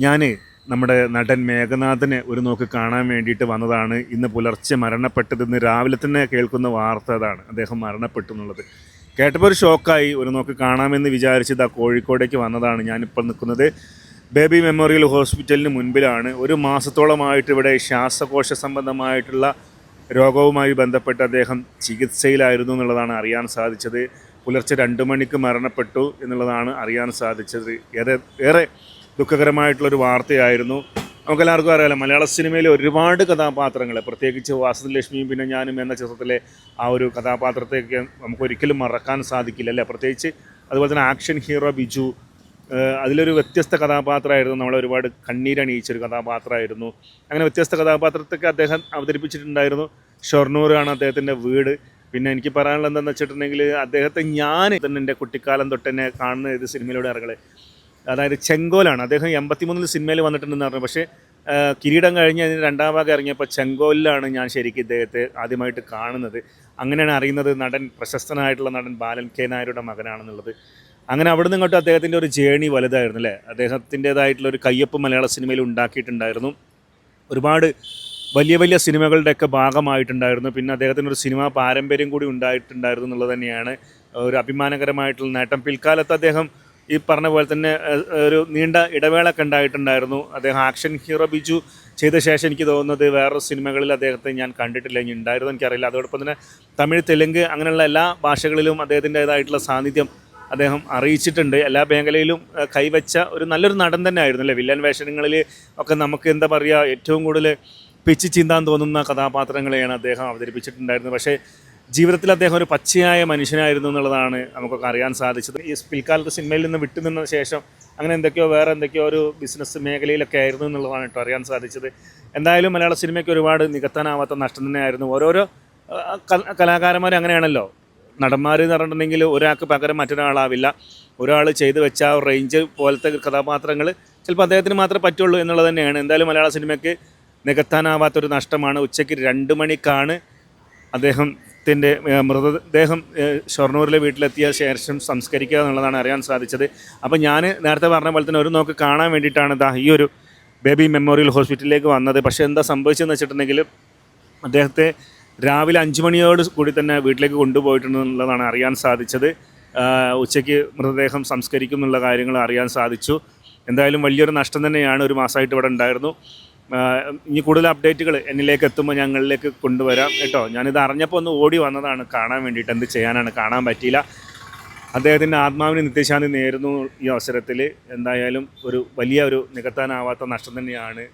ഞാൻ നമ്മുടെ നടൻ മേഘനാഥനെ ഒരു നോക്ക് കാണാൻ വേണ്ടിയിട്ട് വന്നതാണ്. ഇന്ന് പുലർച്ചെ മരണപ്പെട്ടത് ഇന്ന് രാവിലെ തന്നെ കേൾക്കുന്ന വാർത്ത അതാണ്. അദ്ദേഹം മരണപ്പെട്ടു എന്നുള്ളത്. കേട്ടപ്പോൾ ഒരു ഷോക്കായി ഒരു നോക്ക് കാണാമെന്ന് വിചാരിച്ചത് ആ കോഴിക്കോടേക്ക് വന്നതാണ് ഞാനിപ്പോൾ നിൽക്കുന്നത്. ബേബി മെമ്മോറിയൽ ഹോസ്പിറ്റലിന് മുൻപിലാണ്. ഒരു മാസത്തോളമായിട്ട് ഇവിടെ ശ്വാസകോശ സംബന്ധമായിട്ടുള്ള രോഗവുമായി ബന്ധപ്പെട്ട് അദ്ദേഹം ചികിത്സയിലായിരുന്നു എന്നുള്ളതാണ് അറിയാൻ സാധിച്ചത്. പുലർച്ചെ രണ്ട് മണിക്ക് മരണപ്പെട്ടു എന്നുള്ളതാണ് അറിയാൻ സാധിച്ചത്. ഏറെ ഏറെ ദുഃഖകരമായിട്ടുള്ളൊരു വാർത്തയായിരുന്നു. നമുക്കെല്ലാവർക്കും അറിയാലോ മലയാള സിനിമയിലെ ഒരുപാട് കഥാപാത്രങ്ങൾ പ്രത്യേകിച്ച് വാസന്തലക്ഷ്മിയും പിന്നെ ഞാനും എന്ന ചിത്രത്തിലെ ആ ഒരു കഥാപാത്രത്തെയൊക്കെ നമുക്ക് ഒരിക്കലും മറക്കാൻ സാധിക്കില്ല അല്ലേ? പ്രത്യേകിച്ച് അതുപോലെ തന്നെ ആക്ഷൻ ഹീറോ ബിജു അതിലൊരു വ്യത്യസ്ത കഥാപാത്രമായിരുന്നു. നമ്മളെ ഒരുപാട് കണ്ണീരണിയിച്ചൊരു കഥാപാത്രമായിരുന്നു. അങ്ങനെ വ്യത്യസ്ത കഥാപാത്രത്തൊക്കെ അദ്ദേഹം അവതരിപ്പിച്ചിട്ടുണ്ടായിരുന്നു. ഷൊർണൂറാണ് അദ്ദേഹത്തിന്റെ വീട്. പിന്നെ എനിക്ക് പറയാനുള്ളത് എന്താണെന്ന് വെച്ചിട്ടുണ്ടെങ്കിൽ അദ്ദേഹത്തെ ഞാൻ തന്നെ എന്റെ കുട്ടിക്കാലം തൊട്ട് തന്നെ കാണുന്ന ഇത് സിനിമയിലൂടെ ഇറങ്ങൽ? അതായത് ചെങ്കോലാണ്. അദ്ദേഹം എൺപത്തിമൂന്നിൽ സിനിമയിൽ വന്നിട്ടുണ്ടെന്ന് പറഞ്ഞു. പക്ഷേ കിരീടം കഴിഞ്ഞ് അതിന് രണ്ടാം ഭാഗം ഇറങ്ങിയപ്പോൾ ചെങ്കോലിലാണ് ഞാൻ ശരിക്കും ഇദ്ദേഹത്തെ ആദ്യമായിട്ട് കാണുന്നത്. അങ്ങനെയാണ് അറിയുന്നത് നടൻ പ്രശസ്തനായിട്ടുള്ള നടൻ ബാലൻ കെ നായരുടെ മകനാണെന്നുള്ളത്. അങ്ങനെ അവിടെ നിന്ന് അദ്ദേഹത്തിന്റെ ഒരു ജേണി വലുതായിരുന്നു അല്ലേ? അദ്ദേഹത്തിന്റേതായിട്ടുള്ള ഒരു കയ്യൊപ്പ് മലയാള സിനിമയിൽ ഉണ്ടാക്കിയിട്ടുണ്ടായിരുന്നു. ഒരുപാട് വലിയ വലിയ സിനിമകളുടെയൊക്കെ ഭാഗമായിട്ടുണ്ടായിരുന്നു. പിന്നെ അദ്ദേഹത്തിന് ഒരു സിനിമാ പാരമ്പര്യം കൂടി ഉണ്ടായിട്ടുണ്ടായിരുന്നു എന്നുള്ളത് തന്നെയാണ് ഒരു അഭിമാനകരമായിട്ടുള്ള നേട്ടം. പിൽക്കാലത്ത് അദ്ദേഹം ഈ പറഞ്ഞ പോലെ തന്നെ ഒരു നീണ്ട ഇടവേളൊക്കെ ഉണ്ടായിട്ടുണ്ടായിരുന്നു. അദ്ദേഹം ആക്ഷൻ ഹീറോ ബിജു ചെയ്ത ശേഷം എനിക്ക് തോന്നുന്നത് വേറൊരു സിനിമകളിൽ അദ്ദേഹത്തെ ഞാൻ കണ്ടിട്ടില്ല ഇനി ഉണ്ടായിരുന്നു എനിക്കറിയില്ല. അതോടൊപ്പം തന്നെ തമിഴ് തെലുങ്ക് അങ്ങനെയുള്ള എല്ലാ ഭാഷകളിലും അദ്ദേഹത്തിന്റെതായിട്ടുള്ള സാന്നിധ്യം അദ്ദേഹം അറിയിച്ചിട്ടുണ്ട്. എല്ലാ മേഖലയിലും കൈവച്ച ഒരു നല്ലൊരു നടൻ തന്നെ ആയിരുന്നു അല്ലേ? വില്ലൻ വേഷങ്ങളിൽ ഒക്കെ നമുക്ക് എന്താ പറയുക ഏറ്റവും കൂടുതൽ പിച്ച് ചിന്താൻ തോന്നുന്ന കഥാപാത്രങ്ങളെയാണ് അദ്ദേഹം അവതരിപ്പിച്ചിട്ടുണ്ടായിരുന്നത്. പക്ഷേ ജീവിതത്തിൽ അദ്ദേഹം ഒരു പച്ചയായ മനുഷ്യനായിരുന്നു എന്നുള്ളതാണ് നമുക്കൊക്കെ അറിയാൻ സാധിച്ചത്. ഈ പിൽക്കാലത്ത് സിനിമയിൽ നിന്ന് വിട്ടുനിന്ന ശേഷം അങ്ങനെ എന്തൊക്കെയോ വേറെ എന്തൊക്കെയോ ഒരു ബിസിനസ് മേഖലയിലൊക്കെ ആയിരുന്നു എന്നുള്ളതാണ് കേട്ടോ അറിയാൻ സാധിച്ചത്. എന്തായാലും മലയാള സിനിമയ്ക്ക് ഒരുപാട് നികത്താനാവാത്ത നഷ്ടം തന്നെയായിരുന്നു. ഓരോരോ കലാകാരന്മാർ അങ്ങനെയാണല്ലോ. നടന്മാർ എന്ന് പറഞ്ഞിട്ടുണ്ടെങ്കിൽ ഒരാൾക്ക് പകരം മറ്റൊരാളാവില്ല. ഒരാൾ ചെയ്തു വെച്ച റേഞ്ച് പോലത്തെ കഥാപാത്രങ്ങൾ ചിലപ്പോൾ അദ്ദേഹത്തിന് മാത്രമേ പറ്റുള്ളൂ എന്നുള്ളത് തന്നെയാണ്. എന്തായാലും മലയാള സിനിമയ്ക്ക് നികത്താനാവാത്തൊരു നഷ്ടമാണ്. ഉച്ചയ്ക്ക് രണ്ട് മണിക്കാണ് അദ്ദേഹത്തിന്റെ ഏഹ്, മൃതദേഹം ഷൊർണൂരിലെ വീട്ടിലെത്തിയ ശേഷം സംസ്കരിക്കുക എന്നുള്ളതാണ് അറിയാൻ സാധിച്ചത്. അപ്പോൾ ഞാൻ നേരത്തെ പറഞ്ഞ പോലെ തന്നെ ഒരു നോക്ക് കാണാൻ വേണ്ടിയിട്ടാണ് ദാ ഈ ഒരു ബേബി മെമ്മോറിയൽ ഹോസ്പിറ്റലിലേക്ക് വന്നത്. പക്ഷേ എന്താ സംഭവിച്ചതെന്ന് വെച്ചിട്ടുണ്ടെങ്കിൽ അദ്ദേഹത്തെ രാവിലെ അഞ്ച് മണിയോട് കൂടി തന്നെ വീട്ടിലേക്ക് കൊണ്ടുപോയിട്ടുണ്ടെന്നുള്ളതാണ് അറിയാൻ സാധിച്ചത്. ഉച്ചയ്ക്ക് മൃതദേഹം സംസ്കരിക്കും എന്നുള്ള കാര്യങ്ങൾ അറിയാൻ സാധിച്ചു. എന്തായാലും വലിയൊരു നഷ്ടം തന്നെയാണ് ഒരു മാസമായിട്ട് ഇവിടെ ഉണ്ടായിരുന്നു. ഇനി കൂടുതൽ അപ്ഡേറ്റുകൾ എന്നിലേക്ക് എത്തുമ്പോൾ ഞങ്ങളിലേക്ക് കൊണ്ടുവരാം കേട്ടോ. ഞാനിത് അറിഞ്ഞപ്പോൾ ഒന്ന് ഓടി വന്നതാണ്. കാണാൻ വേണ്ടിയിട്ട് എന്ത് ചെയ്യാനാണ്? കാണാൻ പറ്റിയില്ല. അദ്ദേഹത്തിന്റെ ആത്മാവിന് നിത്യശാന്തി നേരുന്നു ഈ അവസരത്തിൽ. എന്തായാലും ഒരു വലിയ ഒരു നികത്താനാവാത്ത നഷ്ടം തന്നെയാണ്